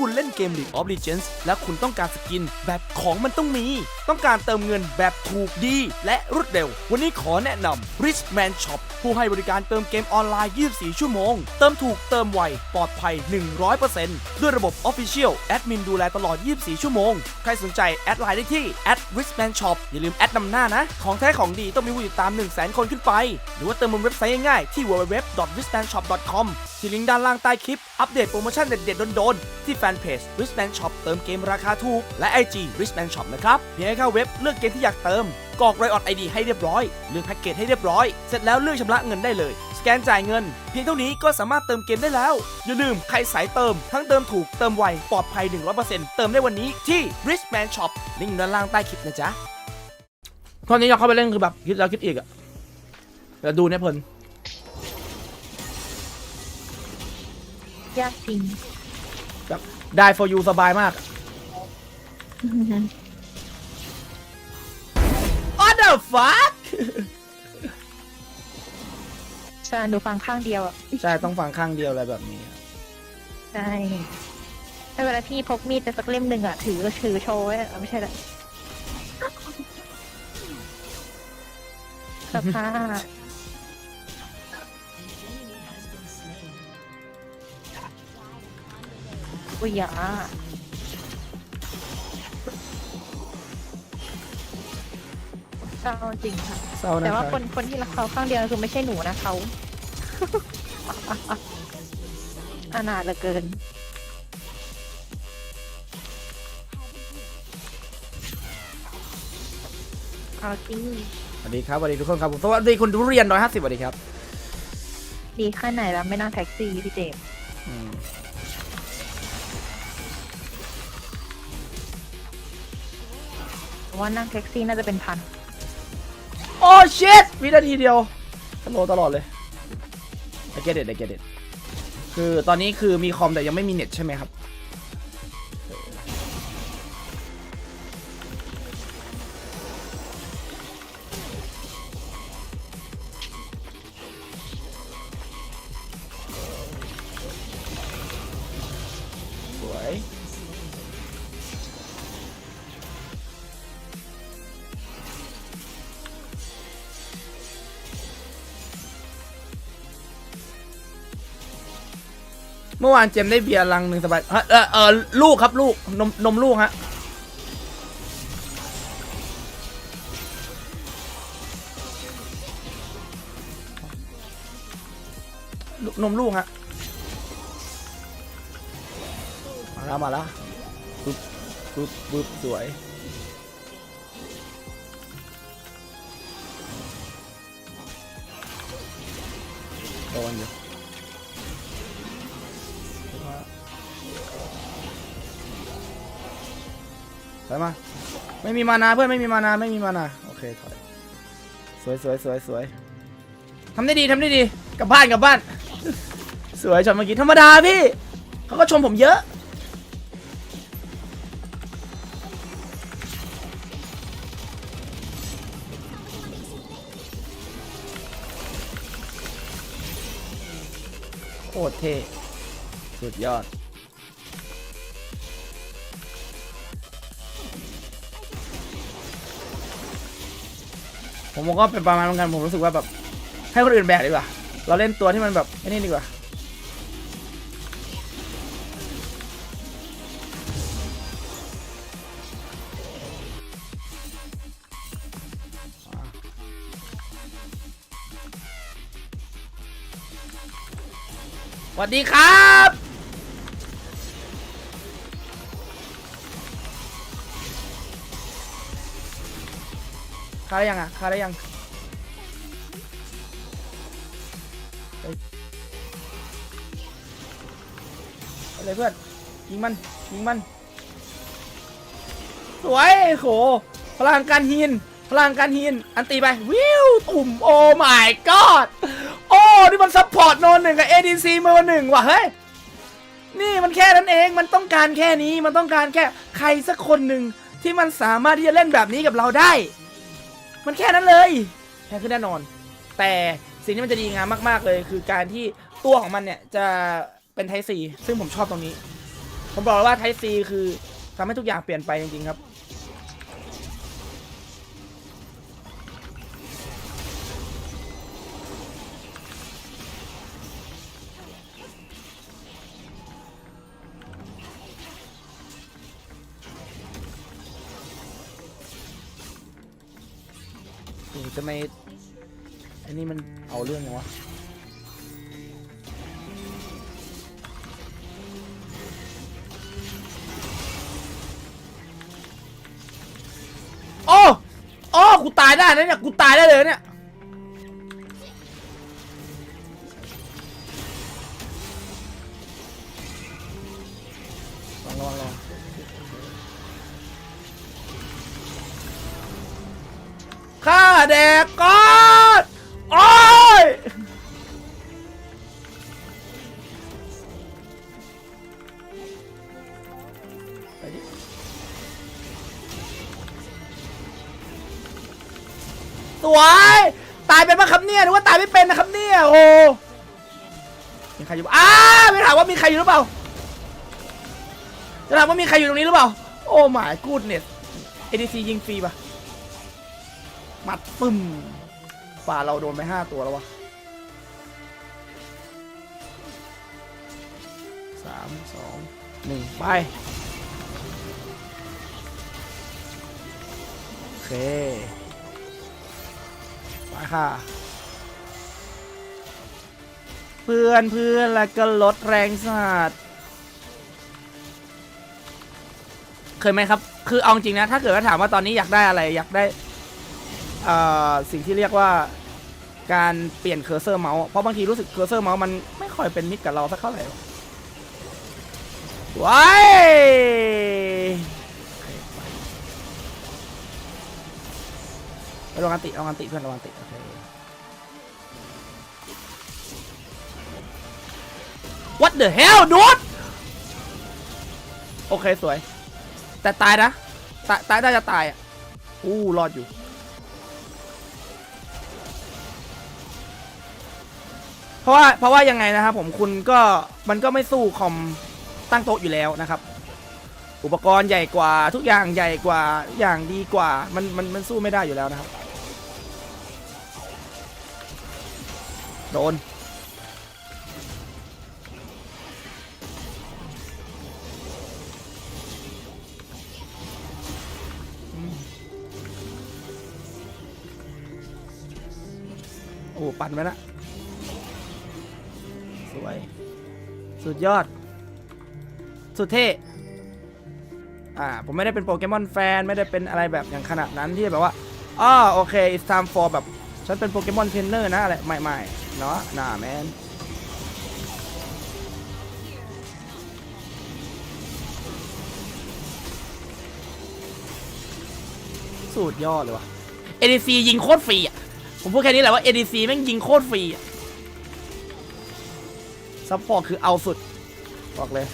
คุณเล่นเกม League of Legends และคุณต้องการสกินแบบของมันต้องมี ต้องการเติมเงินแบบถูกดี และรวดเร็ว วันนี้ขอแนะนำ Richman Shop ผู้ให้บริการเติมเกมออนไลน์ 24 ชั่วโมง เติมถูกเติมไว ปลอดภัย 100%ด้วยระบบ Official แอดมินดูแลตลอด 24 ชั่วโมง ใครสนใจแอดไลน์ได้ที่ @richman shop อย่าลืมแอดนำหน้านะ ของแท้ของดีต้องมีผู้ติดตาม 1 0 0 0 0 0 คนขึ้นไป หรือว่าเติมบนเว็บไซต์ง่ายๆที่ www.richmanshop.com ที่ลิงก์ด้านล่างใต้คลิป อัปเดตโปรโมชั่นเด็ดๆโดนๆ ที่แฟนเพจ Richman Shop เติมเกมราคาถูก และ IG Richman Shop นะครับเพียงแค่เข้าเว็บเลือกเกมที่อยากเติมกรอกรายออดไอดีให้เรียบร้อย เลือกแพ็กเกจให้เรียบร้อย เสร็จแล้วเลือกชำระเงินได้เลย สแกนจ่ายเงิน เพียงเท่านี้ก็สามารถเติมเกมได้แล้ว อย่าลืมใครสายเติม ทั้งเติมถูกเติมไว ปลอดภัย 100%เติมได้วันนี้ที่ Richman Shop ลิงก์ด้านล่างใต้คลิปนะจ๊ะตอนนี้อยากเข้าไปเล่นคือแบบคิดแล้วคิดอีกอะเดี๋ยวดูเนี่ยเพลิน ยากจริงแบบได้ for you สบายมาก What the fuck ใช่หนูฟังข้างเดียวอะใช่ต้องฟังข้างเดียวอะไรแบบนี้ ใช่ถ้าเวลาพี่พกมีดไปสักเล่มหนึ่งอะ ถือถือโชว์ไว้อะไม่ใช่ละสภาพ อุ้ยอย่าเศร้าจริงค่ะ เศร้านะแต่คว่ารับคนคนที่รักเขาข้างเดียวคือไม่ใช่หนูนะเขา อนาถเหลือเกิน เอาจริงสวัสดีครับสวัสดีทุกคนครับผมสวัสดีคุณทุเรียนร้อยห้าสิบสวัสดีครับดีแค่ไหนแล้วไม่นั่งแท็กซี่พี่เจมส์อืม ว่านั่งแท็กซี่น่าจะเป็นพัน โอ้ชิตวินาทีเดียวสโลว์ตลอดเลย I get it I get it คือตอนนี้คือมีคอมแต่ยังไม่มีเน็ตใช่ไหมครับ เมื่อวานเจมได้เบียร์ลังหนึ่งสบายเออเออเออลูกครับลูกนมนมลูกฮะลูกนมลูกฮะมาแล้วมาแล้วปึ๊บปึ๊บปึ๊บสวยโดนอยู่ ถอยมา ไม่มีมานาเพื่อนไม่มีมานาไม่มีมานาโอเคถอย สวยสวยสวยสวยทำได้ดีทำได้ดีกลับบ้านกลับบ้าน สวยชมเมื่อกี้ธรรมดาพี่เขาก็ชมผมเยอะโคตรเท่สุดยอด ผมก็เป็นประมาณเหมือนกันผมรู้สึกว่าแบบ ให้คนอื่นแบกดีกว่า เราเล่นตัวที่มันแบบไอ้นี่ดีกว่าสวัสดีครับ คาได้ยังอะคาได้ยังเฮ้ยเอาเลยเพื่อนยิงมันยิงมัน สวยโหพลังการฮีนพลังการฮีนอันตีไป วิวตุ่มโอ้ my god โอ้ นี่มันซัพพอร์ตโนนหนึ่งกับ ADC เมือหนึ่งว่ะ เฮ้ย นี่มันแค่นั้นเองมันต้องการแค่นี้มันต้องการแค่ใครสักคนหนึ่งที่มันสามารถที่จะเล่นแบบนี้กับเราได้ มันแค่นั้นเลยแพ้ขึ้นแน่นอน แต่สิ่งที่มันจะดีงามมากๆเลย คือการที่ตัวของมันเนี่ยจะเป็นไทซีซึ่งผมชอบตรงนี้ ผมบอกเลยว่าไทซีคือทำให้ทุกอย่างเปลี่ยนไปจริงๆครับ จะไม่อันนี้มันเอาเรื่องไงวะโอ้โอ้กูตายได้นะเนี่ย กูตายได้เลยเนี่ย ข้าแดกก้อนโอ้ยไปดิสวยตายเป็นปะครับเนี่ยหรือว่าตายไม่เป็นนะครับเนี่ยโอ้มีใครอยู่อ้าไม่ถามว่ามีใครอยู่หรือเปล่าจะถามว่ามีใครอยู่ตรงนี้หรือเปล่า โอ้ my goodness ADC ยิงฟรีปะ มัดปึ้มฝ่าเราโดนไปห้าตัวแล้ววะสามสองหนึ่งไป โอเค ไปค่ะ เพื่อนเพื่อนแล้วก็ลดแรงสาดเคยไหมครับ คือเอาจริงนะ ถ้าเกิดว่าถามว่าตอนนี้อยากได้อะไร อยากได้ อ่อสิ่งที่เรียกว่าการเปลี่ยนเคอร์เซอร์เมาส์เพราะบางทีรู้สึกเคอร์เซอร์เมาส์มันไม่ค่อยเป็นมิตรกับเราสักเท่าไหร่ว้ายไปลงกันติลงกันติเพื่อนลงกันติโอเค What the hell dude โอเค สวย แต่ตายนะ ตายตายได้จะตายอะอู้รอดอยู่ เพราะว่าเพราะว่ายังไงนะครับผมคุณก็มันก็ไม่สู้คอมตั้งโต๊ะอยู่แล้วนะครับ อุปกรณ์ใหญ่กว่าทุกอย่างใหญ่กว่าอย่างดีกว่า มันมันมันสู้ไม่ได้อยู่แล้วนะครับ โดนโอ้ปั่นไปละ สุดยอด สุดเท่อ่าผมไม่ได้เป็นโปเกมอนแฟนไม่ได้เป็นอะไรแบบอย่างขนาดนั้นที่แบบว่าอ๋อโอเค it's time for แบบฉันเป็นโปเกมอนเทรนเนอร์นะอะไรใหม่ๆเนาะน่าแมนสุดยอดเลยว่ะ ADC ยิงโคตรฟรีอะ ผมพูดแค่นี้แหละว่า ADC แม่งยิงโคตรฟรีอะ ซัพพอร์ตคือเอาสุด บอกเลย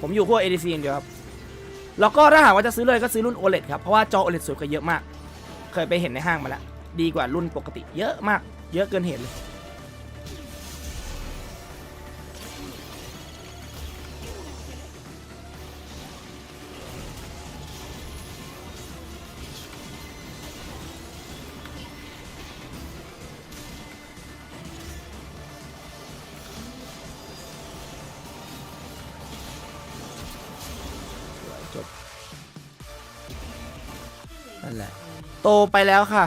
ผมอยู่พวก ADC อย่างเดียวครับ แล้วก็ถ้าหากว่าจะซื้อเลยก็ซื้อรุ่น OLED ครับ เพราะว่าจอ OLED สวยกว่าเยอะมาก เคยไปเห็นในห้างมาแล้ว ดีกว่ารุ่นปกติเยอะมาก เยอะเกินเหตุเลย โตไปแล้วค่ะ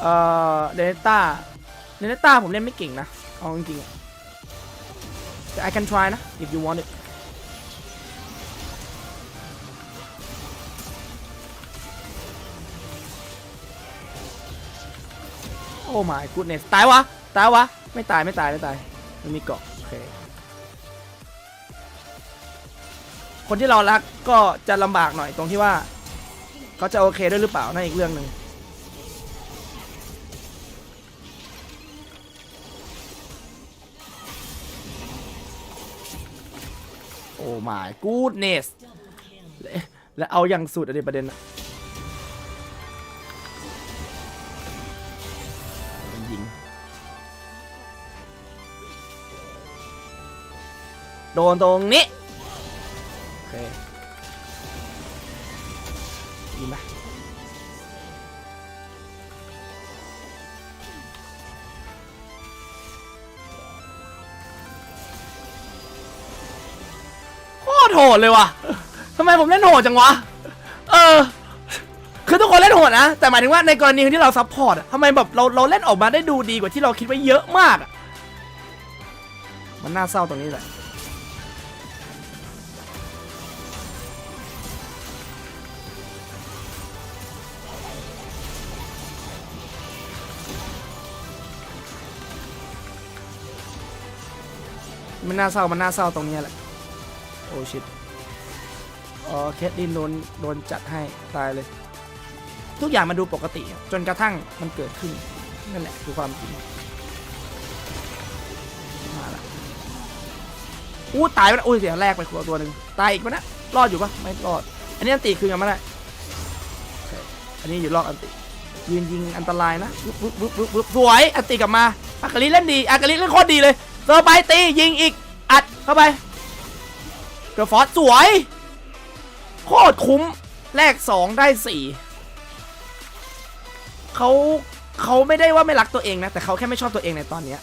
เอ่อเดนต้าเดนต้าผมเล่นไม่เก่งนะเอาจริงๆแต่ I can try นะ if you want it โอ้ my goodness ตายวะ ตายวะ ไม่ตายไม่ตาย ไม่ตาย มันมีเกาะโอเค คนที่เรารักก็จะลำบากหน่อยตรงที่ว่า เขาจะโอเคด้วยหรือเปล่านั่นอีกเรื่องหนึ่งโอ้หมา Goodness และเอาอย่างสุดอดีรประเด็นโดนตรงนี้ โอเค ยิงไปโคตรโหดเลยว่ะทำไมผมเล่นโหดจังวะ เออ คือทุกคนเล่นโหดนะ แต่หมายถึงว่าในกรณีที่เราซัพพอร์ตอะทำไมแบบเราเราเล่นออกมาได้ดูดีกว่าที่เราคิดไว้เยอะมากอะมันน่าเศร้าตรงนี้แหละ มันน่าเศร้ามันน่าเศร้าตรงนี้แหละ โอ้ชิตอ๋อเคทลินโดนโดนจัดให้ตายเลย ทุกอย่างมันดูปกติ จนกระทั่งมันเกิดขึ้น นั่นแหละคือความจริงมาละอู้ตายไปแล้วอุ้ยเสียแรกไปตัวตัวหนึ่งตายอีกปะนะรอดอยู่ปะไม่รอด อันนี้อันติคือยังไม่ได้อันนี้อยู่รอบอันติยืนยิงอันตรายนะวึบวึบวึบวึบวึบสวยอันติกลับมาอากาลิเล่นดีอากาลิเล่นโคตรดีเลย เซอร์ไปตียิงอีกอัดเข้าไปเกอร์ฟอสสวยโคตรคุ้มแลกสองได้สี่เขาเขาไม่ได้ว่าไม่รักตัวเองนะ แต่เขาแค่ไม่ชอบตัวเองในตอนเนี้ย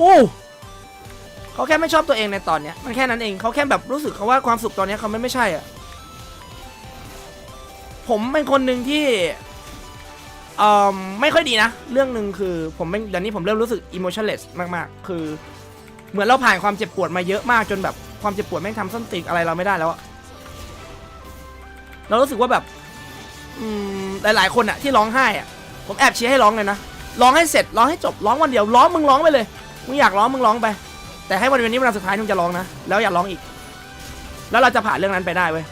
อ้เขาแค่ไม่ชอบตัวเองในตอนเนี้ยมันแค่นั้นเองเขาแค่แบบรู้สึกเขาว่าความสุขตอนเนี้ยเขาไม่ไม่ใช่อะผมเป็นคนหนึ่งที่เอ่อไม่ค่อยดีนะ เรื่องหนึ่งคือผมเป็นเดี๋ยวนี้ผมเริ่มรู้สึก emotionless มากๆ คือเหมือนเราผ่านความเจ็บปวดมาเยอะมากจนแบบความเจ็บปวดแม่งทำส้นตีนอะไรเราไม่ได้แล้วอะเรารู้สึกว่าแบบอืมหลายๆคนอะที่ร้องไห้อะผมแอบเชียร์ให้ร้องเลยนะร้องให้เสร็จร้องให้จบร้องวันเดียวร้องมึงร้องไปเลย มึงอยากร้องมึงร้องไป แต่ให้วันนี้วันสุดท้ายมึงจะร้องนะ แล้วอย่าร้องอีก แล้วเราจะผ่านเรื่องนั้นไปได้เว้ย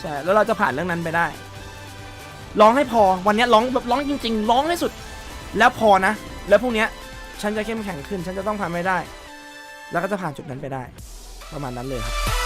ใช่ แล้วเราจะผ่านเรื่องนั้นไปได้ ร้องให้พอ วันนี้ร้องแบบร้องจริง ๆ ร้องให้สุด แล้วพอนะ แล้วพรุ่งนี้ฉันจะเข้มแข็งขึ้น ฉันจะต้องทำให้ได้ แล้วก็จะผ่านจุดนั้นไปได้ ประมาณนั้นเลยครับ